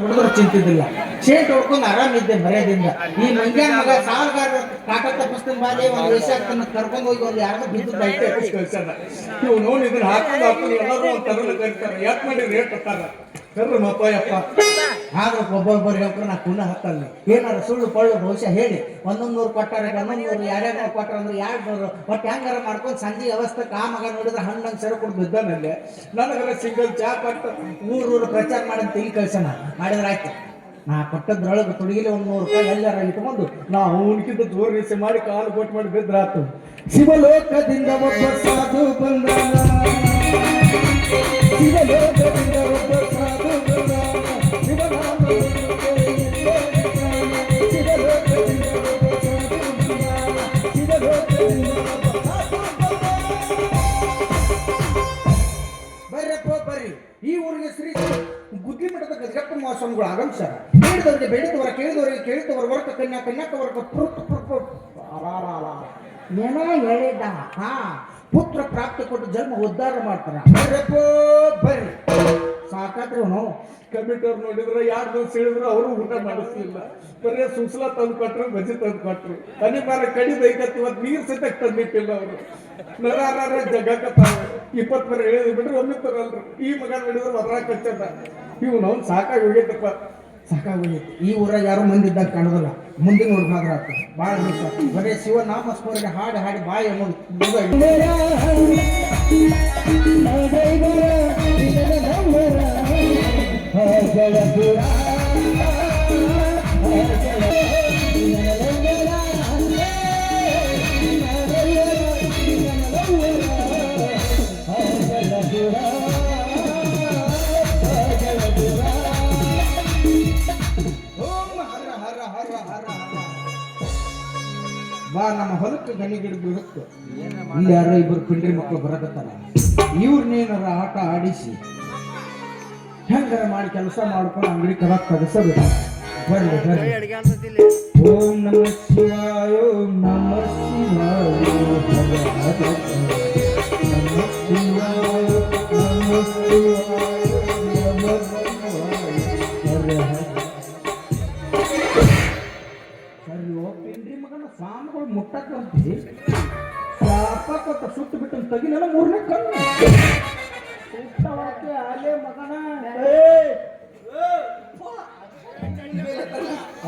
ಹುಡುಗರು ಚಿಂತಿದ್ದಿಲ್ಲ. ಶೇಟ್ ಹೊಡ್ಕೊಂಡು ಆರಾಮಿದ್ದೆ ಮರ್ಯಾದಿಂದ. ಈ ಮಂಗ್ಯಾನ ಮಗ ಸಾಲಗಾರ ಕಾಟ ಪುಸ್ತಕ ಬಾರಿ ಒಂದು ವೇಷ ತನ್ನ ಕರ್ಕೊಂಡು ಹೋಗಿ ಒಂದು ಯಾರಿಗೂ ಬಿದ್ದು ಎಬ್ಬಿಸಿ ಕಳ್ಸ್ಯಾನ. ನೀವು ನೋಡಿ ಇದನ್ನ ಹಾಕೊಂಡು ಹಾಕೊಂಡು ಎಲ್ಲರೂ ಒಂದು ತರಲು ಕರೀತಾರೆ. ಯಾಕೆ ಮಾಡಿ ರೇಟ್ ಹತ್ತಾರ ಕರ್ರಿ ಮಪ್ಪಯ್ಯಪ್ಪ ಯಪ್ಪ ಆದ್ರೆ ಒಬ್ಬೊಬ್ಬರು ಹೇಳ್ಕೊಂಡು ನಾ ಕುಣ್ಣ ಹತ್ತಲ್ಲ. ಏನಾರ ಸುಳ್ಳು ಪಳ್ಳು ಬಹುಶಃ ಹೇಳಿ. ಒಂದೊಂದು ನೂರು ಕೊಟ್ಟಾರೆ ಒಂದೊಂದು ನೂರು ಯಾರ್ಯಾರು ಕೊಟ್ಟಾರ ಅಂದ್ರೆ ಯಾರು ನೂರು ಒಟ್ಟು ಹೆಂಗಾರ ಮಾಡ್ಕೊಂಡು ಸಂಜೆ ವ್ಯವಸ್ಥೆ ಕಾಮಗ ಮಗ ನೋಡಿದ್ರೆ ಹಣ್ಣಂಗೆ ಸೆರೆ ಕೊಟ್ಟು ಬಿದ್ದಾನಲ್ಲಿ ನನಗರ ಸಿಂಗಲ್ ಚಾ ಕೊಟ್ಟು ಊರೂರು ಪ್ರಚಾರ ಮಾಡಿ ತೆಗಿ ಕಳ್ಸಣ ಮಾಡಿದ್ರೆ ಆಯ್ತು. ನಾ ಕೊಟ್ಟದ್ರೊಳಗೆ ತೊಡಗಿಲಿ ಒಂದು ನೂರು ರೂಪಾಯಿ ಎಲ್ಲಾರ ಇಟ್ಕೊಂಡು ನಾ ಉಣ್ಕಿಂತ ದೂರ ಮಾಡಿ ಕಾಲು ಕೊಟ್ಟು ಮಾಡಿ ಬಿದ್ರಾತು. ಶಿವಲೋಕದಿಂದ ಒಬ್ಬ ಸಾಧು ಬಂದ ಶಿವಲೋಕದಿಂದ ಒಬ್ಬ ಮಹಾಸ್ವಾಮಿಗಳು ಆಗಮಿಸ್ಯಾರ ಬೇಡಿದವರಿಗೆ ಬೇಡಿದವರ ಕೇಳಿದವರಿಗೆ ಕೇಳಿದವರ ವರ್ಕ ಪೃತ್ ಪೃತ್ ಅಲಾಲಾಲ. ಏನೋ ಹೇಳಿದ್ದ ಹಾ ಪುತ್ರ ಪ್ರಾಪ್ತಿ ಕೊಟ್ಟು ಜನ್ಮ ಉದ್ಧಾರ ಮಾಡ್ತಾರ ಬರ್ರಿ. ಸಾಕಾದ್ರಿ ನಾವು ಕಮಿಟರ್ ನೋಡಿದ್ರೆ ಯಾರು ದಿವಸ ಹೇಳಿದ್ರು ಅವರು ಊಟ ಮಾಡಿಸ್ಲಿಲ್ಲ. ಬರೀ ಸುಸ್ಲ ತಂದು ಕೊಟ್ರು ಬಜಿ ತಂದು ಕೊಟ್ರು. ಅನಿವಾರ್ಯ ಕಡಿ ಬೈಕತ್ತಿ ಇವತ್ತು ನೀರು ಸತ್ಯಕ್ಕೆ ತಂದಿಟ್ಟಿಲ್ಲ ಅವರು. ನರಾರ ಜಗಕತ್ತಾವ ಇಪ್ಪತ್ತು ಬರ ಹೇಳಿದ್ರು ಬಿಡ್ರಿ ಒಮ್ಮೆ ತರಲ್ರು. ಈ ಮಗ ನೋಡಿದ್ರೆ ಮರ ಕಚ್ಚದ. ಇವು ನಾವು ಸಾಕಾಗಿ ಹೋಗೈತಪ್ಪ ಸಾಕಾಗೋಗೈತಿ ಈ ಊರಾಗ ಯಾರು ಮಂದಿ ಇದ್ದಾಗ ಕಾಣೋದಿಲ್ಲ. ಮುಂದಿನ ಊರ್ ಮಾತ್ರ ಆಗ್ತದೆ. ಭಾಳ ದಿವಸ. ಬರೀ ಶಿವನಾಮ ಸ್ಮರಣೆ ಹಾಡು ಹಾಡಿ ಬಾಯಿ ಅನ್ನೋದು ಬಾ, ನಮ್ಮ ಹೊಲಕ್ಕೆ ಗಣಿಗಿಡ ಬೀಳುತ್ತೆ ಇಲ್ಲಿ ಯಾರೋ ಇಬ್ಬರು ಪಿಂಡ್ರಿ ಮಕ್ಕಳು ಬರಕತ್ತಾರ. ಇವ್ರನ್ನೇನಾರ ಆಟ ಆಡಿಸಿ, ಹೆಂಗಾರ ಮಾಡಿ ಕೆಲಸ ಮಾಡ್ಕೊಂಡು ಅಂಗಡಿ ಕದ ತೆಗೆಸಬೇಕು ಬರ್ಲಿ ಬರ್ಲಿ ಓಂ ನಮ ಶಿವಾಯ, ಓಂ ನಮ ಶಿವಾಯ ನಮ ಶಿವಾಯ ನಮ ಶಿವಾಯ. ಸ್ವಾಮಿಗಳು ಮುಟ್ಟಕ್ಕಂತಿ ಶಾಪಕ್ಕ ಸುಟ್ಟು ಬಿಟ್ಟು ತೆಗಿನ ಮೂರನೇ ಕಣ್ಣು. ಸುಟ್ಟವಾಕೆ ಆಲೆ ಮಗನ.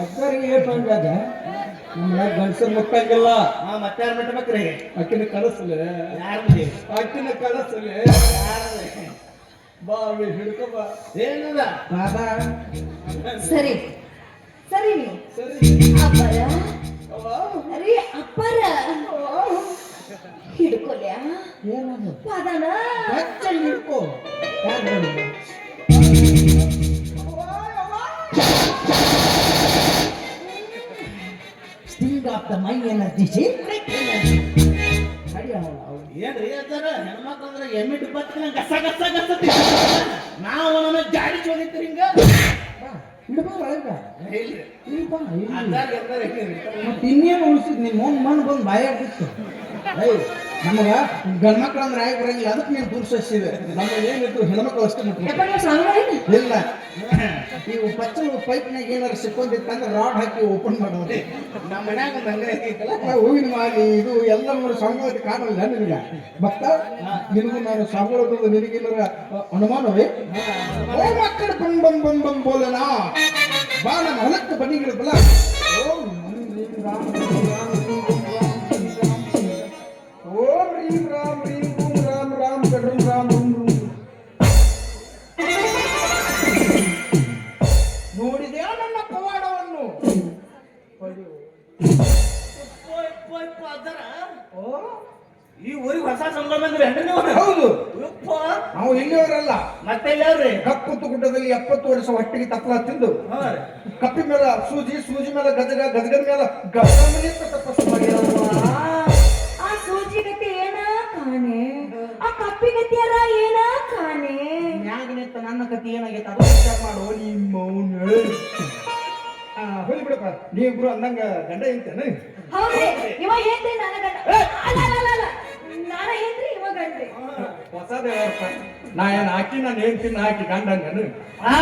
ಅಕ್ಕರಿಗೆ ಏಟ್ ಹಂಗಾದ ನಮ್ಮ ಗಂಡಸರ್ ಮುಟ್ಟಂಗಿಲ್ಲ. ಹಾ ಮತ್ತೆ ಯಾರು ಬಿಟ್ಬೇಕ್ರಿ ಅಕ್ಕಿನ ಕಳಿಸ್ಲೆ ಯಾರು ಅಕ್ಕಿನ ಕಳಿಸ್ಲೆ ಬಾ ಅವಿ ಹಿಡ್ಕೊ ಬಾ. ಏನದ? ಬಾಬಾ. ಸರಿ. ಸರಿ ನೀವು. ಸರಿ. ಅರೆ ಅಪ್ಪರ ಹಿಡ್ಕೊಲ್ಯಾ ಏನದು ಪಾದನ ಹೆಚ್ಚಲ್ಲಿ ಹಿಡ್ಕೋ ಯಾರು ಹೇಳಿದ್ದು? Sting of the mind energy, secret energy. ಅಡಿ ಅವಳು, ಅವಳು. ಏನ್ರಿ ಹೇಳ್ತಾರ ಹೆಣ್ಮಕ್ಳು ಅಂದ್ರೆ ಎಮ್ಮೆ ಡಿಪ್ಪತ್ತಿನ ಗಸ ಗಸ ಗಸ. ನಾವು ಜಾಡಿ ಚೋದಿತ್ತು ಹಿಂಗ ಬಾ, ಹಿಡ್ಕೋ ಒಳಗ. ಇಲ್ರಿ ಇಲ್ಲಿ ಬಾ, ಇಲ್ಲಿ. ಅದಾರ ಎಲ್ಲಾರ ಹೆಂಗ್ರಿ? ಮತ್ತೆ ಇನ್ನೇನು ಉಳಿಸಿದ್? ನೀನ್ ಮುಂದ್ ಮಣ್ಣು ಬಂದು ಬಾಯಾಗ ಬಿತ್ತು. ನಮಗ ಗಂಡ್ಮಕ್ಳು ಅಂದ್ರೆ ಆಗಿ ಬರಂಗಿಲ್ಲ. ಅದಕ್ಕೆ ನೀನು ಪುರುಷಿದೆ ನಮ್ಗೆ ಏನಿತ್ತು ಹೆಣ್ಮಕ್ಳು ಅಷ್ಟೇ ಇಲ್ಲ. ನೀವು ಸಾಂಗ್ಳೇನು? ಇಲ್ಲ ಈ ಪಚ್ಚಲು ಪೈಪ್ನಾಗ ಏನಾರು ಸಿಕ್ಕೊಂಡಿತ್ತಂದ್ರೆ ರಾಡ್ ಹಾಕಿ ಓಪನ್ ಮಾಡೋದು ನಮ್ಮ ಮನ್ಯಾಗ ಒಂದ್ ಹಂಗ ಐತಲ್ಲ? ಹೂವಿನ ಮಾಲಿ ಇದು ಎಲ್ಲ ನೋಡಿ ಸಂಗೋತಿ ಕಾಣಲ್ಲ ನಿನಗ. ಭಕ್ತ ನಿನಗೂ ನಾನು ಸಾಗೋದು ನಿನಗೇನಾರ ಅನುಮಾನವೇ? ಓ ಮಕ್ಕಳ ಬಂ ಬಂ ಬಂ ಬಂ ಬೋಲನಾ. ಬಾ ನಮ್ಮ ಹೊಲಕ್ಕೆ ಬನ್ನಿಗಿಡಬಲ್ಲ ಓಂ ಸಂಬಳ ಬಂದ್ರಿ ಹೌದು. ಯಪ್ಪ. ನಾವು ಇಲ್ಲಿಯವರಲ್ಲ ಮತ್ತೆ ಕಪ್ಪತ್ತು ಗುಡ್ಡದಲ್ಲಿ ಎಪ್ಪತ್ತು ವರ್ಷ ಹೊಟ್ಟಿಗೆ ತಪ್ಪಲ ತಿಂದು ಹಾ ರೀ. ಕಪ್ಪಿ ಮೇಲೆ ಸೂಜಿ ಸೂಜಿ ಮೇಲೆ ಗದಗ ಗದಗದ ಮೇಲೆ ಗಜಗಮನಿತ ತಪಸ್ಸು. ಆ ಸೂಜಿ ಗತಿ ಏನ ಕಾಣೆ? ಆ ಕಪ್ಪಿ ಗತಿಯರ ಏನ ಕಾಣೆ? ನನ್ನ ಏನಾಗೈತೆ? ಅದು ವಿಚಾರ ಮಾಡು ನಿಮ್ಮ ಬಿಡಪ್ಪ. ನೀವಿಬ್ರು ಅಂದಂಗ ಗಂಡ ಹೇಳ್ತೇನೆ ಹೌದ್ರಿ. ಇವ ಏನ್ರಿ ನನ್ನ ಗಂಡ. ಅಲ್ಲ ಅಲ್ಲ ಅಲ್ಲ, ಹೊಸದೇ ನಾ ಏನ್ ಹಾಕಿ ನಾನು ಹೇಳ್ತೀನಿ ಹಾಕಿ ಗಂಡ ನಾನು ಆ,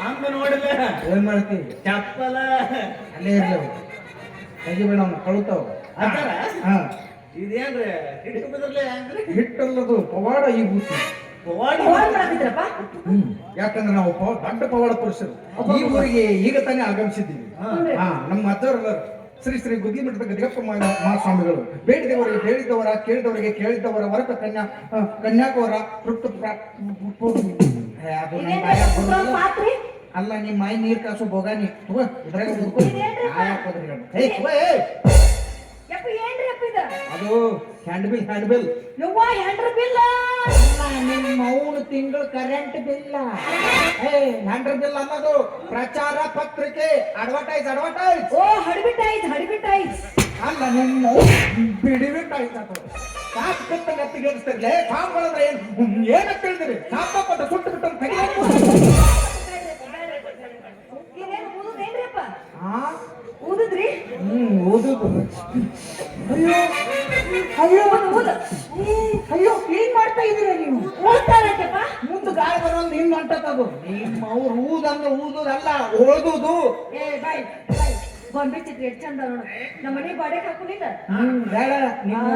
ಹಂಗ ನೋಡಿಲ್ಲ. ಏನ್ ಮಾಡ್ತಿ? ಚಪ್ಪಲ. ಅಲ್ಲೇ ಇರ್ಲಿ. ತೆಗಿಬೇಡ ಅವ್ನು ಕಳುತಾವ. ಆತರ ಹಾ. ಇದೇನ್ರಿ? ಹಿಟ್ಟು ಬಿದ್ರಲೆ ಹೆಂಗ್ರಿ? ಹಿಟ್ಟಲ್ಲದು ಪವಾಡ ಈ ಬೂತಿ ಪವಾಡ? ಯಾಕಂದ್ರೆ ನಾವು ದೊಡ್ಡ ಪವಾಡ ಪುರುಷರು ಈ ಊರಿಗೆ ಈಗ ತಾನೇ ಆಗಮಿಸಿದ್ದೀವಿ. ಹಾ. ನಮ್ಮ ಅಜ್ಜವರೆಲ್ಲರು ಶ್ರೀ ಶ್ರೀ ಗುದ್ದಿಮಠದ ಗದಿಗಪ್ಪ ಮಹಾ- ಮಹಾಸ್ವಾಮಿಗಳು. ಬೇಡಿದವರಿಗೆ ಬೇಡಿದವರ ಕೇಳಿದವರಿಗೆ ಕೇಳಿದವರ ವರತ ಕನ್ಯಾ ಕನ್ಯಾಕವರ ತೃಪ್ತ ಅಲ್ಲ ನಿಮ್ಮ ಮೈ ನೀರ್ ಕಾಸು ಬೋಗಾನಿ ಇದ್ರಾಗ ಇದ್ರಾಗ ಅದು ಹ್ಯಾಂಡ್ ಬಿಲ್ ಹ್ಯಾಂಡ್ ಬಿಲ್ ಯವ್ವ ಹೆಂಡ್ರ ಬಿಲ್ಲ ನಿಮ್ಮ ಮೌನ ತಿಂಗಳ ಕರೆಂಟ್ ಬಿಲ್ಲ ಏ ಹ್ಯಾಂಡ್ರ ಬಿಲ್ ಅನ್ನೋದು ಪ್ರಚಾರ ಪತ್ರಿಕೆ ಅಡ್ವರ್ಟೈಸ್ ಅಡ್ವರ್ಟೈಸ್ ಓ ಹಡ್ಬಿಟ್ಟಾಯ್ತು ಹಡ್ಬಿಟ್ಟಾಯ್ತು. ಅಲ್ಲ ನಿಮ್ಮ ಬಿಡಿಬಿಟ್ಟಾಯ್ತು ಅದು. ಸಾಕು ಕತ್ತ ನೆತ್ತಿಗೇರಿಸ್ತಿರ್ಲೆ ಸಾಂಬಳಂದ್ರೆ ಏನು? ಏನಕ್ಕೆ ತಿಳಿದಿರಿ ಸುಟ್ಟು ಬಿಟ್ಟು ತೆಗೆದು ಊದುದ್ರಿ? ಹ್ಮ್ ಓದುದು ಅಯ್ಯೋ ಅಯ್ಯೋ ಊದು ಅಯ್ಯೋ ಏನ್ ಮಾಡ್ತಾ ಇದೀರ ನೀವು? ಊದ್ತಾರಂತೆಪ್ಪ ಮುಂದೆ ಗಾಳಿ ಬರೋದು ಹಿಂಗ್. ಹೊಂಟತ್ತದು ನಿಮ್ಮ ಅವ್ರು ಊದಂದ್ರೆ ಊದುದಲ್ಲ ಓದುದು ಏ ಬಾಯ್ ಬಾಯ್. ಬಾಂಬೆ ಚಿತ್ರ ಎಷ್ಟು ಚಂದ ನೋಡು. ನಮ್ಮ ಮನೆ ಬಾಡೆಗೆ ಹಾಕೊಂಡಿಲ್ಲ ಬೇಡ. ನೀವು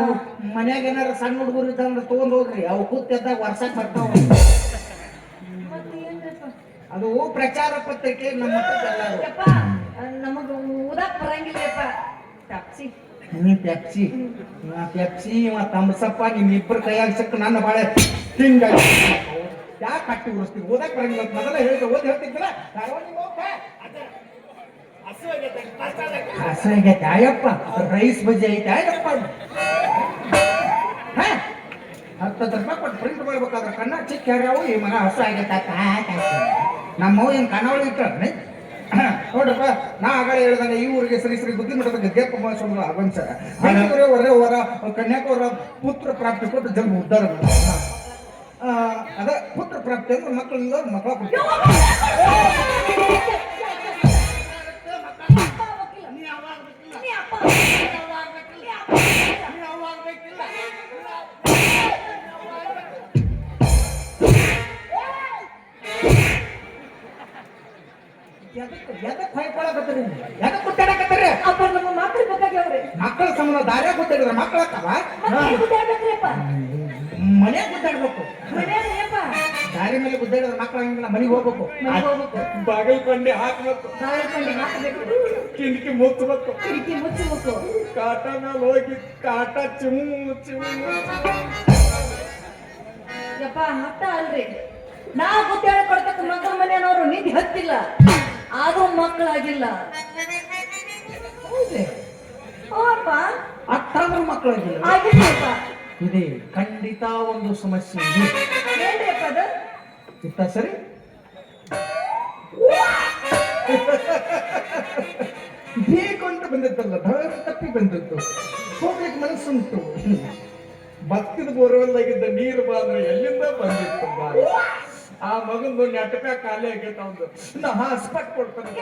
ಮನ್ಯಾಗ ಏನಾರ ಸಣ್ಣ ಹುಡುಗರು ಇದ್ದಂದ್ರೆ ತಗೊಂಡ್ ಹೋಗ್ರಿ. ಅವು ಕೂತ್ತೆದ್ದಾಗ ವರ್ಷಕ್ ಬರ್ತಾವ. ಅದು ಪ್ರಚಾರ ಪತ್ರಿಕೆ ನಮ್ಮ ನಮಗ ಊದಕ್ ಬರಂಗಿಲ್ಲಪ್ಪ. ತಪ್ಸಿ. ನೀ ಪೆಪ್ಸಿ ನಾ ಪೆಪ್ಸಿ ಇವ ತಮ್ಸಪ್ಪ ನಿಮ್ಮ ಇಬ್ಬರು ಕೈಯಾಗ ಸಿಕ್ಕ ನನ್ನ ಬಾಳೆ. ಹಿಂಗಾಗಿ ಯಾಕೆ ಕಟ್ಟಿ ಉಳಿಸ್ತೀವಿ ಓದಕ್ ಬರಂಗಿಲ್ಲ ಅಂತ ಮೊದಲೇ ಹೇಳಿದ್ರೆ ಓದಿ ಹೇಳ್ತಿದ್ದಿಲ್ಲ? ಹಸಾಗೈತೆ ಆಯಪ್ಪ, ರೈಸ್ ಬಜ್ಜಿ ಐತೆ ಆಯಪ್ಪ ಹತ್ತತ್ತು ರೂಪಾಯಿ ಕೊಟ್ಟು ಪ್ರಿಂಟ್ ಮಾಡ್ಬೇಕಾದ್ರೆ ಕಣ್ಣ ಚಿಕ್ಕ ಯಾರ್ಯಾವು ಈ ಮಗ ಹಸು ಆಗೈತೆ ನಮ್ಮವ್ ಏನು ಕನ್ನಡ ಇಟ್ಟಾರೆ ನೋಡ್ರಪ್ಪ ನಾ ಆಗಲೇ ಹೇಳ್ದಂಗೆ ಈ ಊರಿಗೆ ಸರಿ ಸರಿ ಬುದ್ಧಿ ಮಠದ ಗದ್ಯಪ್ಪ ಮಹಾಸ್ವಾಮಿಗಳು ಆಗಮಿಸ್ಯಾರ ಬೆಂಗಳೂರು ಹೊರ ಹೊರ ಕನ್ಯಾಕವರ ಪುತ್ರ ಪ್ರಾಪ್ತಿ ಕೊಟ್ಟು ಜನ್ಮ ಉದ್ದಾರ ಅದ ಪುತ್ರ ಪ್ರಾಪ್ತಿ ಅಂದ್ರೆ ಮಕ್ಕಳಿಂದ ಮಕ್ಕಳ ಕೊಡ್ತಾರೆ ಎದಕ್ಕೆ ಹೊಯ್ಕೊಳಕತ್ತೀರಿ ಎದಕ್ಕೆ ಕುಟ್ಟಾಡಕತ್ತೀರಿ ಅಪ್ಪ ನಮ್ಮ ಮಕ್ಳು ಬೇಕಾಗ್ಯಾವ್ರಿ ಮಕ್ಕಳ ಸಂಬಂಧ ದಾರ್ಯಾಗ ಕೂತಿದ್ರೆ ಮಕ್ಕಳ ಅಕ್ಕವ ಮತ್ತೆ ಗುದ್ದಾಡ್ಬೇಕ್ರಿಪ್ಪ ಮನ್ಯಾಗ ಮನ್ಯಾಗ ದಾರಿ ಮೇಲೆ ಗುದ್ದಾಡಿದ್ರೆ ಮಕ್ಕಳು ಹಂಗಿಲ್ಲ ಮನೆಗೆ ಹೋಗ್ಬೇಕು. ಮನೆಗೆ ಹೋಗ್ಬೇಕು. ಬಾಗಿಲು ಕೊಂಡಿ ಹಾಕ್ಬೇಕು. ನಾಳೆ ಹಾಕಬೇಕು. ಕಿಟಕಿ ಮುಚ್ಚಬೇಕು. ಕಿಟಕಿ ಮುಚ್ಚಬೇಕು. ಕಾಟ ಮೇಲೆ ಹೋಗಿ ಕಾಟ ಚಿಮ್ಮು ಚಿಮ್ಮು. ಯಪ್ಪ ಮತ್ತ ಅಲ್ರಿ. ನಾ ಗುದ್ದಾಡ ಕೊಡ್ತಕ್ಕ ಮಕ್ಕಳ ಮನೆಯವರು ನಿಧಿ ಹತ್ತಿಲ್ಲ. ಆದ್ರೂ ಮಕ್ಕಳಾಗಿಲ್ಲ. ಅಷ್ಟಾದ್ರೂ ಮಕ್ಕಳಾಗಿಲ್ಲ. ಇದೆ ಖಂಡಿತ ಒಂದು ಸಮಸ್ಯೆ ಇದೆ. ಇತ್ತ ಸರಿ? ಬೇಕು ಅಂತ ಬಂದದ್ದಲ್ಲ ದಾರಿ ತಪ್ಪಿ ಬಂದಿತ್ತು ಹೋಗ್ಲಿಕ್ಕೆ ಮನಸ್ಸುಂಟು. ಭಕ್ತಿದ ಬೋರ್ವೆಲ್ದಾಗಿದ್ದ ನೀರು ಬಂದ್ರೆ ಎಲ್ಲಿಂದ ಬಂದಿತ್ತು ಬಾ ಆ ಮಗಂದು ನೆಟ್ಟ ಖಾಲಿ ಆಗೈತೆ ಅವ್ದು ನಾ ಹಾಸ್ಪಟ್ ಕೊಡ್ತಾನೆ.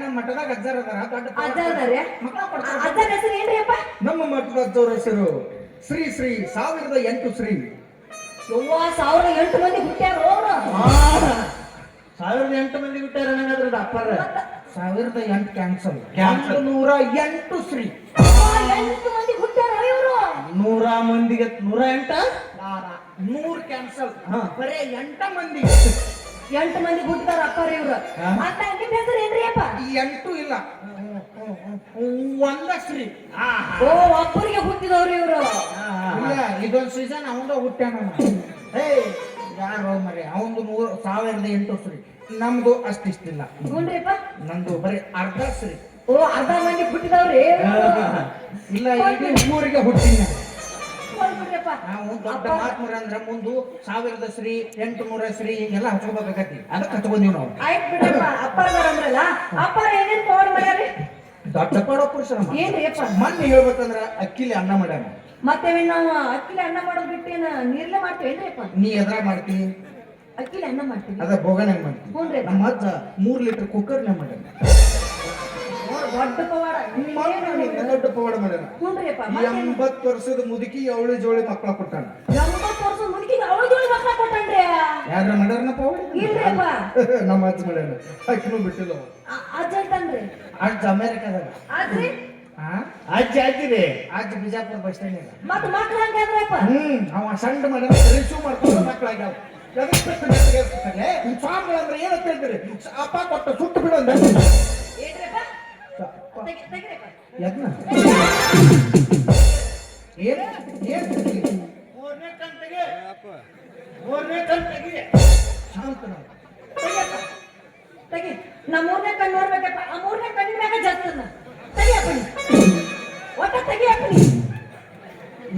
ನಮ್ಮ ಮಠದಾಗ ಅಜ್ಜಾರ ಅದಾರ ದೊಡ್ಡ ಅಜ್ಜ ಅದಾರೆ ಮಕ್ಕಳ ಕೊಡ್ತಾರೆ. ಅಜ್ಜನ ಹೆಸರು ಏನ್ರಿಯಪ್ಪ? ನಮ್ಮ ಮಠದ ಅಜ್ಜವ್ರ ಹೆಸರು ಶ್ರೀ ಶ್ರೀ ಸಾವಿರದ ಎಂಟು ಶ್ರೀ. ಯವ್ವ ಸಾವಿರದ ಎಂಟು ಮಂದಿ ಹುಟ್ಟ್ಯಾರ ಅವ್ರು. ಸಾವಿರದ ಎಂಟು ಮಂದಿ ಹುಟ್ಟ್ಯಾರ ನನಗದ್ರ ಅಪ್ಪರ. ಸಾವಿರದ ಎಂಟು ಕ್ಯಾನ್ಸಲ್. ಕ್ಯಾನ್ಸಲ್. ನೂರ ಎಂಟು ಶ್ರೀ. ಎಂಟು ಮಂದಿ ನೂರ ಮಂದಿಗೆ ನೂರ ಎಂಟ? ನೂರ್. ಕ್ಯಾನ್ಸಲ್ ಹಾ. ಬರೇ ಎಂಟ ಮಂದಿ. ಎಂಟು ಮಂದಿ ಹುಟ್ಟಿದಾರ ಅಪ್ಪಾರ ಇವ್ರು. ಇವ್ರ ಅಂತ ನಿಮ್ ಹೆಸರು ಏನ್ರಿ ಅಪ್ಪ? ಎಂಟು ಇಲ್ಲ. ಒಂದ ಶ್ರೀ ಓ ಒಬ್ಬರಿಗೆ ಹುಟ್ಟಿದವ್ರು ಇವ್ರು. ಇಲ್ಲ ಇದೊಂದು ಸೀಸನ್ ಅವಂದ ಹುಟ್ಟ್ಯಾನ ಏ ಯಾರು ಮರೆ ಅವಂದು ನೂರು ಸಾವಿರದ ಎಂಟು ಶ್ರೀ ನಮ್ದು ಅಷ್ಟಿಷ್ಟಿಲ್ಲ. ಗುಂಡ್ರಿಪ್ಪ ನಂದು ಬರೀ ಅರ್ಧ ಶ್ರೀ ಓ ಅರ್ಧ ಮಂದಿ ಹುಟ್ಟಿದವ್ರಿ. ಇಲ್ಲ ಇಡೀ ಊರಿಗೆ ಹುಟ್ಟಿನ. ನಾವು ದೊಡ್ಡ ಮಹಾತ್ಮರ ಅಂದ್ರೆ ಮುಂದು ಸಾವಿರದ ಶ್ರೀ ಎಂಟು ನೂರ ಶ್ರೀ ಹಿಂಗೆಲ್ಲ ಹಚ್ಕೋಬೇಕಾಗತ್ತಿ ಅದಕ್ಕೆ ಹಚ್ಕೊಂಡೀವಿ ನಾವು. ಆಯ್ತು ಬಿಡ್ರಪ್ಪ ಅಪ್ಪಾರ ಅಂದ್ರಲ್ಲ ಅಪ್ಪಾರ ಏನೇನ್ ಪವರ್ ಮಾಡ್ಯಾರಿ? ದೊಡ್ಡ ಕೊಡೋ ಪುರುಷ ಮಣ್ಣು ಮೊನ್ನೆ ಹೇಳ್ಬೇಕಂದ್ರ ಅಕ್ಕಿಲಿ ಅನ್ನ ಮಾಡ್ಯಾನ. ಮತ್ತೆ ನಾವು ಅಕ್ಕಿಲಿ ಅನ್ನ ಮಾಡೋದ್ ಬಿಟ್ಟು ನೀರ್ಲೆ ಮಾಡ್ತೇವೇನ್ರಿಪ್ಪ ನೀ ಎದ್ರಾಗ ಮಾಡ್ತಿ? ಅಕ್ಕಿಲಿ ಅನ್ನ ಮಾಡ್ತೀವಿ. ಅದ ಬೋಗನಾಗ ಮಾಡ್ತೀವಿ ನಮ್ಮ ಅಜ್ಜ ಮೂರ್ ಲೀಟರ್ ಕುಕ್ಕರ್ನ ಮಾಡ್ಯಾನ. ದೊಡ್ಡ ಪವಾಡ ಮಕ್ಕಳು ದೊಡ್ಡ ಪವಾಡ ಮಾಡ್ಯಾರ? ಎಂಬತ್ತು ವರ್ಷದ ಮುದುಕಿ ಅವಳಿ ಜೋಳಿ ಮಕ್ಕಳ ಕೊಟ್ಟಾನ. ಎಂಬತ್ತು ವರ್ಷದ ಮುದುಕಿ ಅವಳ ಜೋಳಿ ಮಕ್ಕಳ ಕೊಟ್ಟನ್ರಿ? ಯಾರ ಮಾಡ್ಯಾರನ ಪವಾಡ ನಮ್ಮ ಅಜ್ಜ ಮಾಡ್ಯಾನ. ಅಕ್ಕಿನೂ ಬಿಟ್ಟಿಲ್ಲ ಅಜ್ಜ ಐತನ್ರಿ ಅಜ್ಜ ಅಮೇರಿಕಾದಾಗ ಅಜ್ಜಿ? ಅಜ್ಜಿರಿ ಅಜ್ಜ ಬಿಜಾಪುರ ಬಸ್ ಸ್ಟ್ಯಾಂಡ್ ಇಲ್ಲ ಮತ್ತ ಮಕ್ಳು ಹಂಗಾದ್ರಪ್ಪ ಹ್ಮ್ ಅವ ಸಣ್ಣ ಮಾಡ್ಯಾರ ರಿಸೀವ್ ಮಾಡ್ಕೊಂಡು ಮಕ್ಕಳಾಗ್ಯಾವ ಸ್ವಾಮಿಗಳು ಅಂದ್ರೆ ಏನಂತ ಹೇಳ್ತೀರಿ? ಅಪ್ಪ ಕೊಟ್ಟ ಸುಟ್ಟು ಬಿಡೋ ತೆಗಿ ತೆಗಿರಪ್ಪ ಯಜ್ಞ ಏನ್ ಏನ್ ಮೂರನೇ ಕಂತಿಗೆ ಮೂರನೇ ಕಂತಿಗೆ ಶಾಂತ ನಾವು ತೆಗಿಯಪ್ಪ ತೆಗಿ ನಾ ಮೂರನೇ ಕಣ್ಣು ನೋಡ್ಬೇಕಪ್ಪ ಆ ಮೂರನೇ ಕಣ್ಣಿನ ಮ್ಯಾಗ ಜಸ್ತನ ತೆಗಿಯಪ್ಪ ನೀ. ಒಟ್ಟ ತೆಗಿಯಪ್ಪ ನೀ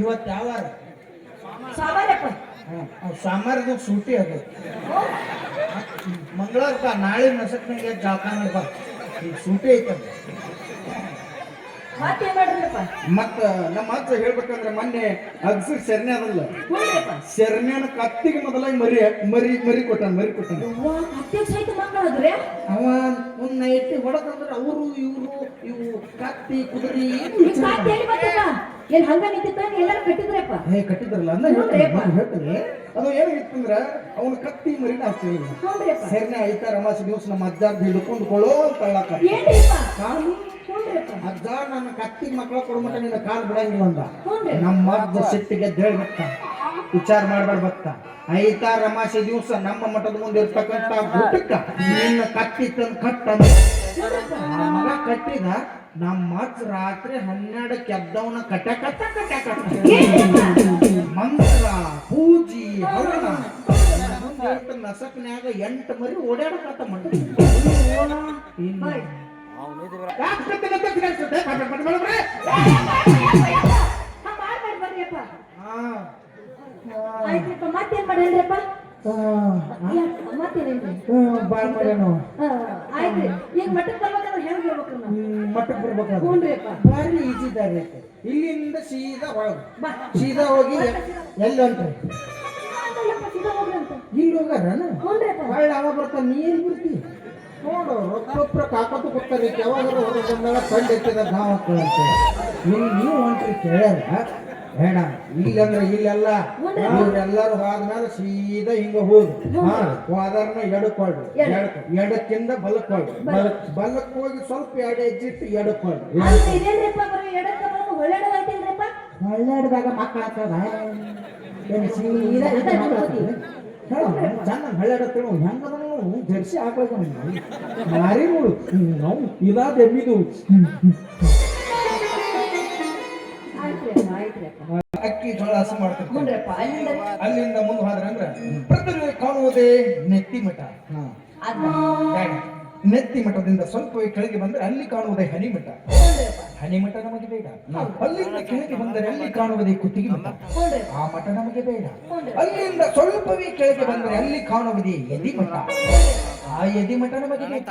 ಇವತ್ತು ಯಾವ ವಾರ? ಸಾಮಾನ್ಯಪ್ಪ ಹ್ಮ್, ಅವ್ ಸೋಮವಾರದ ಸೂಟಿ ಅದು ಹ್ಞೂ? ಮಂಗಳವಾರ ಬಾ ನಾಳೆ ನಸಕ್ನಾಗೆ ಜಾಕಾನ ಬಾ ಈಗ ಸೂಟಿ ಐತದ ಮತ್ತೇನ್ ಮಾಡ್ರಪ್ಪ ಮತ್ತ ನಮ್ಮ ಅಜ್ಜ ಹೇಳ್ಬೇಕಂದ್ರೆ ಮೊನ್ನೆ ಅಗ್ಸರ್ ಶರಣೆ ಅದಲ್ಲ ಶರಣ್ಯನ ಕತ್ತಿಗೆ ಮೊದಲಾಗಿ ಮರಿ ಮರಿ ಮರಿ ಕೊಟ್ಟಾನ ಮರಿ ಕೊಟ್ಟಾನ. ಅವ ಒಂದ್ ನೈಟ್ ಹೊಡಕಂದ್ರ ಅವರು ಇವರು ಇವು ಕತ್ತಿ ಕುದುರಿ ಏನು ಹಂಗ ನಿಂತಿತ್ತ ಎಲ್ಲಾರು ಕಟ್ಟಿದ್ರಪ್ಪ? ಕಟ್ಟಿದ್ರಲ್ಲ ಅಂದ ನೋಡ್ರಿಯಪ್ಪ. ಹೇಳ್ತೀನಿ. ಅದು ಏನಾಗಿತ್ತಂದ್ರ ಅವನ ಕತ್ತಿ ಮರಿ ಹಾಕ್ತಿರ್ಲಿಲ್ಲ ಸರಿನೇ ಐತಾರ ಐತ ರಮಾಸಿ ದಿವಸ ನಮ್ಮ ಅಜ್ಜಾರ್ದು ಹಿಡ್ಕೊಂಡ್ಕೊಳ್ಳೋ ಅಂತ ಹೇಳಕ್ಕ. ಅಜ್ಜ ನನ್ನ ಕತ್ತಿ ಮಕ್ಕಳ ಕೊಡ್ಮಟ ನಿನ್ನ ಕಾಲು ಬಿಡಂಗಿಲ್ಲ ಅಂದ. ನಮ್ಮ ಅರ್ಧ ಸಿಟ್ಟಿಗೆ ಹೇಳ್ಬೇಕ ವಿಚಾರ ಮಾಡ್ಬೇಡ ಬತ್ತ. ಐತ ರಮಾಸೆ ದಿವಸ ನಮ್ಮ ಮಠದ ಮುಂದೆ ಇರ್ತಕ್ಕಂತ ಗುಟ್ಟಕ್ಕ ನಿನ್ನ ಕತ್ತಿ ತಂದು ಕಟ್ಟ. ಮಗ ಕಟ್ಟಿದ ನಮ್ಮ ಅಜ್ಜ ರಾತ್ರಿ ಹನ್ನೆರಡು ಕೆದ್ದವನ ಕಟ್ಟ ಕಟ್ಟ ಕಟ್ಟ ಕಟ್ಟ. ಮಂತ್ರ ಪೂಜಿ ಹರಣ. ನಸಕ್ನ್ಯಾಗ ಎಂಟು ಮರಿ ಓಡಾಡಕತ್ತ ಮಠ ಮತ್ತೇನ್ ಈಗ ಮಠಕ್ಕೆ ಹೆಂಗ್ ಹ್ಮ್, ಮಠಕ್ಕೆ ಬಾರಿ ಈಜಿ ದಾರಿ ಇಲ್ಲಿಂದ ಸೀದಾ ಒಳಗೆ ಸೀದಾ ಹೋಗಿ ಎಲ್ಲಿ ಇಲ್ಲಿ ಹೋಗಾರ ಹ್ಞೂನ್ರಿಯಪ್ಪ ಹೊಳ್ಳಿ ಅವ ಬರ್ತಾನ ನೀನು ನೋಡು ರೊಕ್ಕೊಬ್ಬರ ಕಾಕತ್ತು ಕೊಡ್ತಾರೆ ಯಾವಾಗ ಹೊರಗೆ ಬಂದಾಗ ಕಂಡು ಎತ್ತಿದ ನಾವು ಅಂತ. ಇಲ್ಲಿ ನೀವು ಹೊಂಟ್ರಿ ಕೇಳ್ಯಾರ ಬೇಡ ಇಲ್ಲಂದ್ರೆ ಇಲ್ಲೆಲ್ಲ. ಇವ್ರೆಲ್ಲರೂ ಹೋದ್ಮೇಲೆ ಸೀದಾ ಹಿಂಗ ಹೋಗಿ ಹೋದಾರನ ಹೋದಾರ್ನ ಎಡಕ್ಕೊಳ್ರಿ ಎಡಕ್ ಎಡಕ್ಕಿಂದ ಬಲಕ್ಕೊಳ್ರಿ. ಬಲಕ್ ಬಲಕ್ ಹೋಗಿ ಸ್ವಲ್ಪ ಎಡೆ ಹೆಜ್ಜಿಟ್ಟು ಒಳ್ಳೆಯದಾಯ್ತೇನ್ರಿಪ್ಪ ಹಳ್ಳ್ಯಾಡ್ದಾಗ ಮಕ್ಕಳ ಸೀದಾ ಹೇಳ. ಚಂದ ಹಳ್ಳ್ಯಾಡತ್ತೇನು ಹೆಂಗದ? ಜರ್ಸಿ ಮಾರಿ ನೋಡು. ನಾವು ಇದಾ. ದೆಮ್ಮಿದು ಅಕ್ಕಿ ಜೋಳ ಹಸು ಮಾಡ್ತಾರೆ ಅಲ್ಲಿಂದ ಮುಂದೆ ಹೋದ್ರೆ ಅಂದ್ರೆ ಪ್ರತಿದಿನ ಕಾಣುವುದೇ ನೆತ್ತಿ ಮಠ ಹಾ. ನೆತ್ತಿ ಮಠದಿಂದ ಸ್ವಲ್ಪವೇ ಕೆಳಗೆ ಬಂದರೆ ಅಲ್ಲಿ ಕಾಣುವುದೇ ಹನಿ ಮಠ ಹ್ಞೂನ್ರಿಯಪ್ಪ ಹನಿ ಮಠ ನಮಗೆ ಬೇಡ ಅಲ್ಲಿಂದ ಕೆಳಗೆ ಬಂದರೆ ಅಲ್ಲಿ ಕಾಣುವುದೇ ಕುತ್ತಿಗೆ ಮಠ ಆ ಮಠ ನಮಗೆ ಬೇಡ ಅಲ್ಲಿಂದ ಸ್ವಲ್ಪವೇ ಕೆಳಗೆ ಬಂದರೆ ಅಲ್ಲಿ ಕಾಣುವುದೇ ಎದಿ ಮಠ ಆ ಎದಿ ಮಠ ನಮಗೆ ಬೇಕು.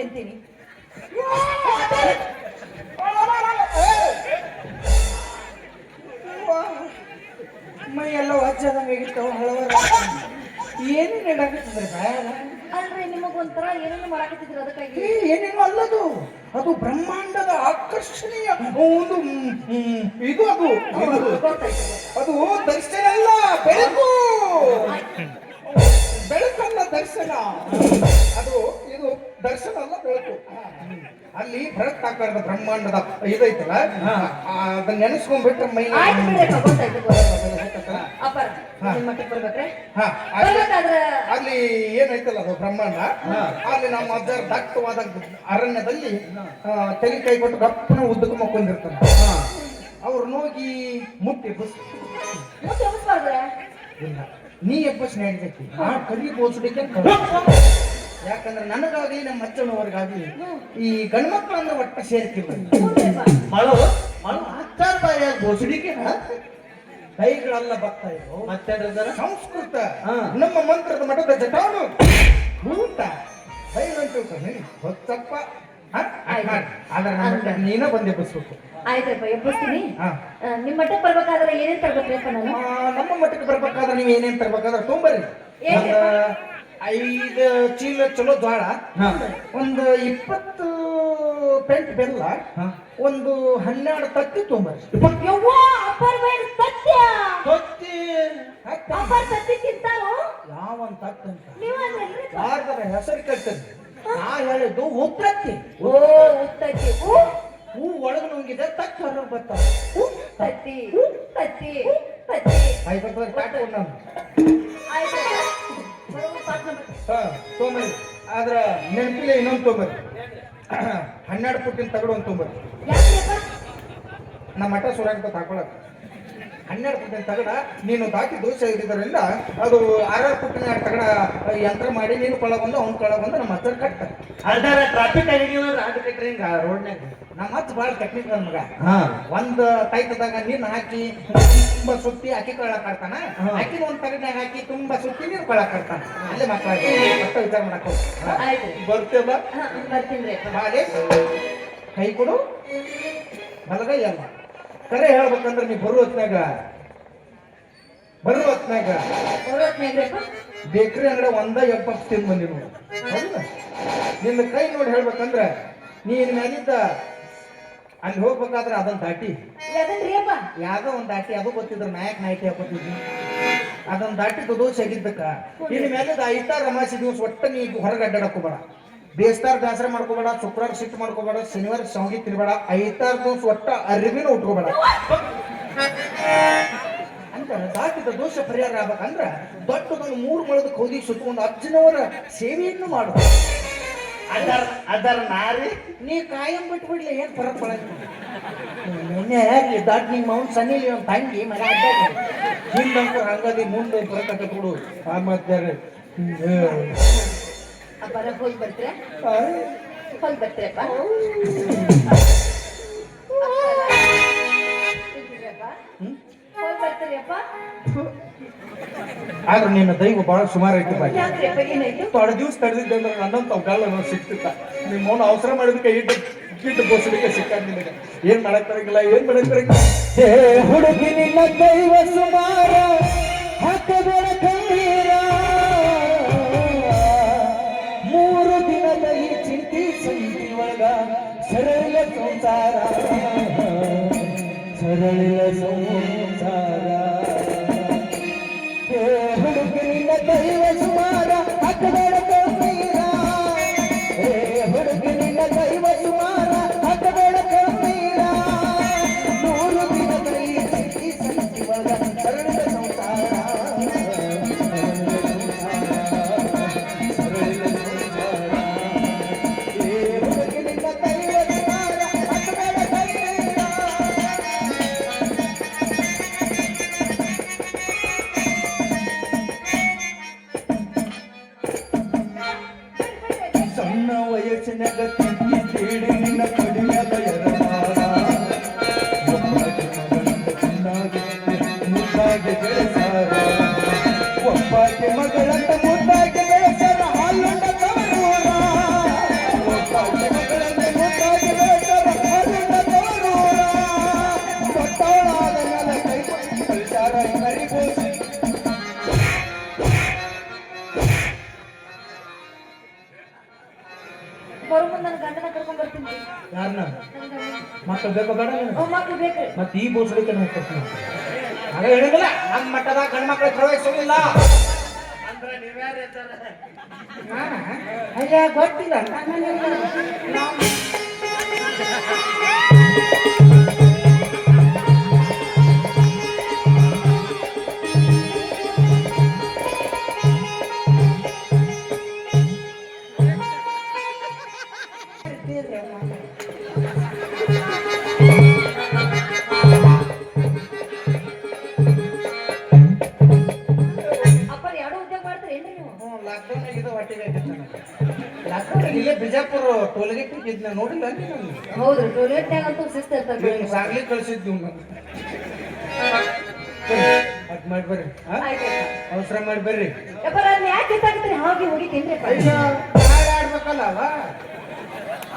ಕೊಡ್ತಾನ ದರ್ಶನ ಎಲ್ಲ ಬೆಳಕು ಅಲ್ಲಿ ಭರತ್ ಆಕಾರದ ಬ್ರಹ್ಮಾಂಡದ ಇದೈತಲ್ಲ ಆ, ಅದನ್ನ ನೆನೆಸ್ಕೊಂಡ್ಬಿಟ್ರೆ ಮೈ ಆಯ್ತು ಬಿಡ್ರಪ್ಪ ಗೊತ್ತಾಯ್ತು ಗೊತ್ತಾಯ್ತು. ಅಪ್ಪರ ನಿಮ್ಮ ಮಟ್ಟಕ್ಕೆ ಬರ್ಬೇಕ್ರೆ? ಹಾ, ಅಲ್ಲಿ- ಬರ್ಬೇಕಾದ್ರ ಅಲ್ಲಿ ಏನೈತಲ್ಲ ಅದು ಬ್ರಹ್ಮಾಂಡ? ಅಲ್ಲಿ ನಮ್ಮ ಅಜ್ಜರ ದಟ್ಟವಾದ ಅರಣ್ಯದಲ್ಲಿ ಆ, ತಲೆ ಕೈ ಕೊಟ್ಟು ಗಪ್ಪನ ಉದ್ದಕ್ಕೆ ಮಕ್ಕೊಂಡಿರ್ತಾನೆ. ಅವ್ರು ನೋಗಿ ಮುಟ್ಟಿ ಬಸ್ ಮತ್ತೆ ಎಬ್ಬಿಸ್ಬಾರ್ದ್ರೆ ಇಲ್ಲ. ನೀ ಎಬ್ಬಸ್ ನಡೀತೈತಿ ಆ ಕರಿ ಬೋಸಡಿಕೆ ಯಾಕಂದ್ರೆ ನನಗಾಗಿ ನಮ್ಮ ಮಚ್ಚನವರಿಗಾಗಿ ಈ ಗಣಮಕ್ಕಳನ್ನ ಒಟ್ಟು ಒಟ್ಟ ಸೇರ್ತಿಲ್ಲ ಮಳು ಮಳು ಆಗ್ತಾರ ಬಾಯ ಬೋಸಡಿಕೆ ಕೈಗಳೆಲ್ಲ ಬರ್ತಾ ಇದ್ರು ಮತ್ತೆ ಸಂಸ್ಕೃತ. ಹಾ. ನಮ್ಮ ಮಂತ್ರದ ಮಠದ ಜಟಾನು ಊಟ. ಬೈಲ್ ಅಂತ ತಿಳ್ಕೊಂಡಿ ಹೊತ್ತಪ್ಪ. ಆದ್ರೆ ನಮ್ಮ ಮಟ್ಟಕ್ಕೆ ನೀನ ಬಂದೆ ಬಸ್ಬೇಕು ಆಯ್ತಪ್ಪ ಎಬ್ಬಿಸ್ತೀನಿ. ಹಾ. ಮಠಕ್ಕೆ ಬರ್ಬೇಕಾದ್ರೆ ಏನೇನ್ ತರ್ಬೇಕು ನಾನು? ನಮ್ಮ ಮಠಕ್ಕೆ ಬರ್ಬೇಕಾದ್ರೆ ನೀವು ಏನೇನ್ ತರ್ಬೇಕಾದ್ರೆ ತೊಂಬರ್ರಿ. ಐದು ಚೀಲ ಚಲೋ ಜ್ವಾಳ. ಒಂದು ಇಪ್ಪತ್ತು ಪೆಂಟ್ ಬೆಲ್ಲ. ಒಂದು ಹನ್ನೆರಡು ತತ್ತಿ ತೊಂಬರ್ರಿ ಸತ್ಯ. ತತ್ತಿ ಯಾವನ್ ಯಾರ್ದಾರ ಹೆಸರು ಕಟ್ಟದ್ರಿ ನಾ ಹೇಳಿದ್ದು ಉತ್ತತ್ತಿ. ಓ ಉತ್ತತ್ತಿ. ಹೂ? ಒಳಗೆ ನುಂಗಿದೆ ತತ್ತಿ ಹೊರಗೆ ಬರ್ತಾವ. ತತ್ತಿ ತತ್ತಿ ತತ್ತಿ ಐದು ಕಾಟ ಹಾ ತೊಂಬರ್ರಿ ಆದ್ರ ನೆನಪಿಲ್ಲ ಇನ್ನೊಂದು ತೊಂಬರ್ರಿ ಹನ್ನೆರಡು ಪುಟ್ಟಿನ ತಗೊಂಡು ಒಂದು ಯಾಕ್ರಿಯಪ್ಪ? ನಮ್ಮ ಮಠ ಸುರಾಂತ ಹಾಕೊಳಕ್ ಹನ್ನೆರಡು ಪುಟ್ಟಿನ ತಗಡ ನೀನು ದಾಟಿ ದೋಷ ಇದ್ದಿದ್ದರಿಂದ ಅದು ಆರಾರು ಪುಟ್ಟಿನ ತಗಡ ಯಂತ್ರ ಮಾಡಿ ನೀನು ಕೊಳ ಬಂದು ಅವ್ನ ಕೊಳ ಬಂದು ನಮ್ಮ ಹತ್ರ ಕಟ್ಟ. ಅಲ್ದಾರ ಟ್ರಾಫಿಕ್ ಆಗಿದೀವಿ ಕಟ್ರಿ ಹಿಂಗ? ರೋಡ್ನಾಗ ನಮ್ಮ ಹತ್ತು ಭಾಳ ಟೆಕ್ನಿಕ್ ಮಗ. ಹಾ. ಒಂದ್ ತೈತದಾಗ ನೀನ್ ಹಾಕಿ ತುಂಬಾ ಸುತ್ತಿ ಅಕ್ಕಿ ಕೊಳಕ್ ಆಡ್ತಾನ. ಅಕ್ಕಿ ಒಂದ್ ತಗಡ್ನಾಗ ಹಾಕಿ ತುಂಬಾ ಸುತ್ತಿ ನೀರು ಕೊಳಕ್ ಆಡ್ತಾನ. ಅಲ್ಲೇ ಮಕ್ಕಳ ಮತ್ತ ವಿಚಾರ ಮಾಡಕ್ ಹೋಗ್. ಬರ್ತೇವ ಬರ್ತೀನಿ ಕೈ ಕೊಡು. ಬಲಗೈ ಅಲ್ಲ ಕರೆ ಹೇಳ್ಬೇಕಂದ್ರೆ ನೀ ಬರುವ ಹೊತ್ನಾಗ ಬರುವ ಹೊತ್ನಾಗ? ಬೇಕ್ರಿ ಅಂಗಡಿ ಒಂದ ಎಪ್ಪತ್ತು ತಿಂದು ಬಂದಿ ನೋಡು. ನಿನ್ನ ಕೈ ನೋಡಿ ಹೇಳ್ಬೇಕಂದ್ರೆ ನೀನ್ ಮ್ಯಾಲಿದ್ದ ಅಲ್ಲಿ ಹೋಗ್ಬೇಕಾದ್ರೆ ಅದನ್ನ ದಾಟಿ. ಯಾವ್ದೋ ಒಂದ್ ದಾಟಿ ಅದು ಗೊತ್ತಿದ್ರ ನಾಯಕ್ ನಾಯಕಿ ಹಾಕೋತಿದ್ವಿ ಅದನ್ನ ದಾಟಿ ದೋಷ ಆಗಿದ್ದಕ್ಕ. ಇನ್ ಮೇಲೆ ಐತಾರ ರಮಾಸಿ ದಿವಸ ಒಟ್ಟ ನೀ ಹೊರಗೆ ಬೇಡ. ಬೇಸ್ತಾರ ದಾಸರ ಮಾಡ್ಕೋಬೇಡ ಶುಕ್ರವಾರ ಸಿಟ್ಟು ಮಾಡ್ಕೋಬೇಡ ಶನಿವಾರ ಶಾವಿಗೆ ತಿನ್ಬೇಡ ಐತಾರ ದಿವಸ ಒಟ್ಟ ಅರಿವಿನ ಉಟ್ಕೋಬೇಡ. ಅಂತ ದಾಟಿದ ದೋಷ ಪರಿಹಾರ ಆಗ್ಬೇಕಂದ್ರ ದೊಡ್ಡದೊಂದು ಮೂರು ಮೊಳದ ಕೌದಿ ಸುತ್ತಕೊಂಡು ಅಜ್ಜನವರ ಸೇವೆಯನ್ನು ಮಾಡು. ಅದರ ಅದರ ನಾರಿ? ನೀ ಕಾಯಂ ಬಿಟ್ಬಿಡ್ಲಿ ಏನ್ ಫರಕ್ ಪಡಂಗಿಲ್ಲ ನಿನ್ನೆ ದಾಟ್ ನಿಮ್ಮ ಅವ್ನ ಸನ್ನಿಲಿ ಅವ್ನ ತಂಗಿ ಮನೆ ಅಡ್ಡ ಹಿಂದಂತ ಹಂಗದಿ ಮುಂದೆ ಬರಕತ್ತ ಕೊಡು ಆ ಮಾಡ್ತಾರೆ ಅಪ್ಪರ ಹೋಗಿ ಬರ್ತೀರಾ? ಹೋಗಿ ಬರ್ತೀರಪ್ಪ. ಹೋಗಿ ಬರ್ತೀರಪ್ಪ. ಆದ್ರೆ ನಿನ್ನ ದೈವ ಬಹಳ ಸುಮಾರು ಐತಿ ತೊಡೆ ದಿವಸ ತಡೆದಿದ್ದೆ ಅಂದ್ರೆ ನನ್ನಂತ ಅವಕಾಲ ಸಿಕ್ತಿತ್ತ. ನಿಮ್ಮ ಮೌನ ಅವಸರ ಮಾಡಿದಕ್ಕೆ ಇಟ್ಟು ಗಿಟ್ಟು ಬೋಸಲಿಕ್ಕೆ ಸಿಕ್ಕಾಗ ನಿನಗೆ. ಏನ್ ಮಾಡಕ್ ಬರಂಗಿಲ್ಲ ಏನ್ ಮಾಡಕ್ ಬರಂಗಿಲ್ಲ. ಹೇ ಹುಡುಗಿ ನಿನ್ನ ದೈವ ಸುಮಾರ. ಹಾಕಬೇಡ ಒಳಗ ಸರಳ ಸಂಸಾರ. ಸರಳ ಸಂಸಾರ. ಹೇ ಹುಡುಗಿ ನಿನ್ನ ದೈವ ಸಣ್ಣ ವಯಸ್ಸಿನಾಗ ತಿಂಡಿ ಮಕ್ಕಳು ಬೇಕೋ ಬೇಡ ಮಕ್ಳು ಬೇಕ್ರಿ ಮತ್ತೆ ಈ ಬೋಸಡಿಕೆ ನಾವು ಕೊಡ್ತೀನಿ ಹಾಗೆ ಹೇಳಿದಿಲ್ಲ ನಮ್ಮ ಮಟ್ಟದ ಗಂಡ ಮಕ್ಕಳು ಪ್ರವೇಶವಿಲ್ಲ ಅಯ್ಯ ಗೊತ್ತಿಲ್ಲ. ಟೋಲ್ಗೇಟ್ ಇದ್ನ ನೋಡಿಲ್ಲ ನೀನು ಹೌದ್ರಿ ಟೋಯ್ಲೆಟ್ನಾಗ ಅಂತೂ ಶಿಸ್ತು ಇರ್ತದೆ ಸಾಗ್ಲಿ ಕಳ್ಸಿದ್ದು ಅದ್ ಮಾಡಿ ಬರ್ರಿ. ಅವಸರ ಮಾಡಿ ಬರ್ರಿ. ಯಪ್ಪ ನಾನು ಯಾಕೆ ಎತ್ತಾಕತ್ತೀನಿ ಹಾಗೆ ಹೋಗಿದ್ದೇನ್ರಿ ಅಪ್ಪ ಅಯ್ಯೋ ಅವ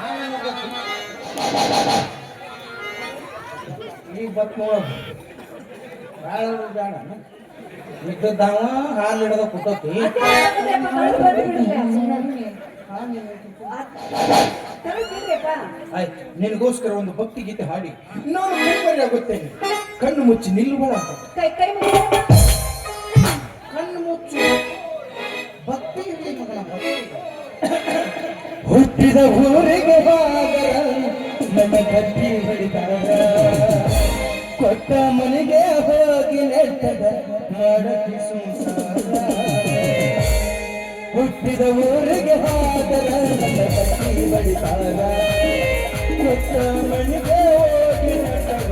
ಆಮೇಲೆ ಗೊತ್ತು. ಈಗ ಬತ್ ನೋಡ. ಬೇಡ ಬೇಡ ಇದ್ದದ್ದಾವ ಹಾಲು ಹಿಡದ ಕುಟ್ಟತಿ ಆಯ್ತು ನಿನಗೋಸ್ಕರ ಒಂದು ಭಕ್ತಿ ಗೀತೆ ಹಾಡಿ. ನಾನು ಮೆಂಬರಿ ಆಗುತ್ತೇನೆ. ಕಣ್ಣು ಮುಚ್ಚಿ ನಿಲ್ಲುವ. ಕಣ್ಣು ಮುಚ್ಚು. ಭಕ್ತಿ ಹುಟ್ಟಿದ ಊರಿಗೆ ನನ್ನ ಕತ್ತಿ ಹೊಡಿತಾರ. ಕೊಟ್ಟ ಮನೆಗೆ ಹೋಗಿ ನೆಟ್ಟದ ಮಾಡಕ್ಕೆ ಸಂಸಾರ ಹುಟ್ಟಿದ ಊರಿಗೆ ಹೋದರ ನನ್ನ ಕತ್ತಿ ಹೊಡಿತಾರ ಕೊಟ್ಟ ಹೋಗಿ ನಟವ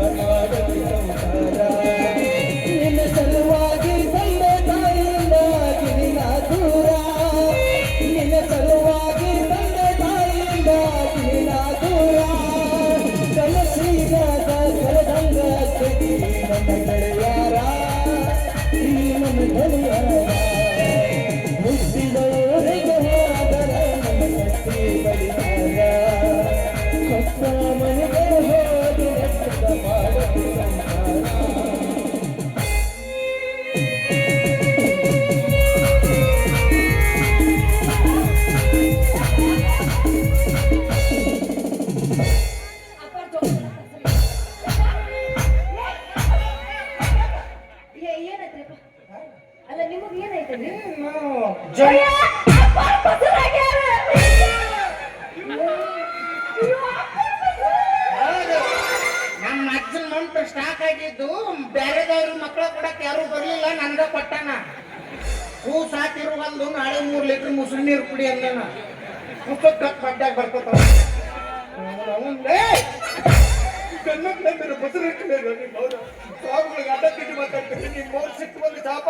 ಬಡ್ಡಾಗ ಬರ್ಕೋತಾವ ಕನ್ನಡ ಬಸರು ಮಾತಾಡ್ತೀನಿ ನಿಮ್ಮ ಮೌನ್. ಸಿಟ್ಟು ಬಂದು ಚಾಪ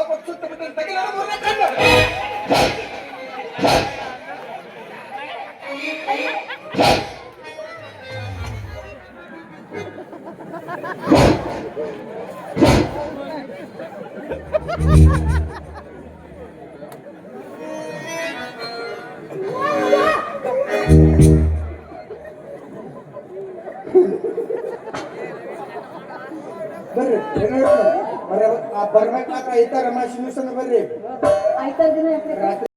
ಬರ್ರಿ ಬರ್ಬೇಕಾದ್ರೆ ಐತಾರ ಶಿವಸನ ಬರ್ರಿ. ಆಯ್ತಾ ದಿನ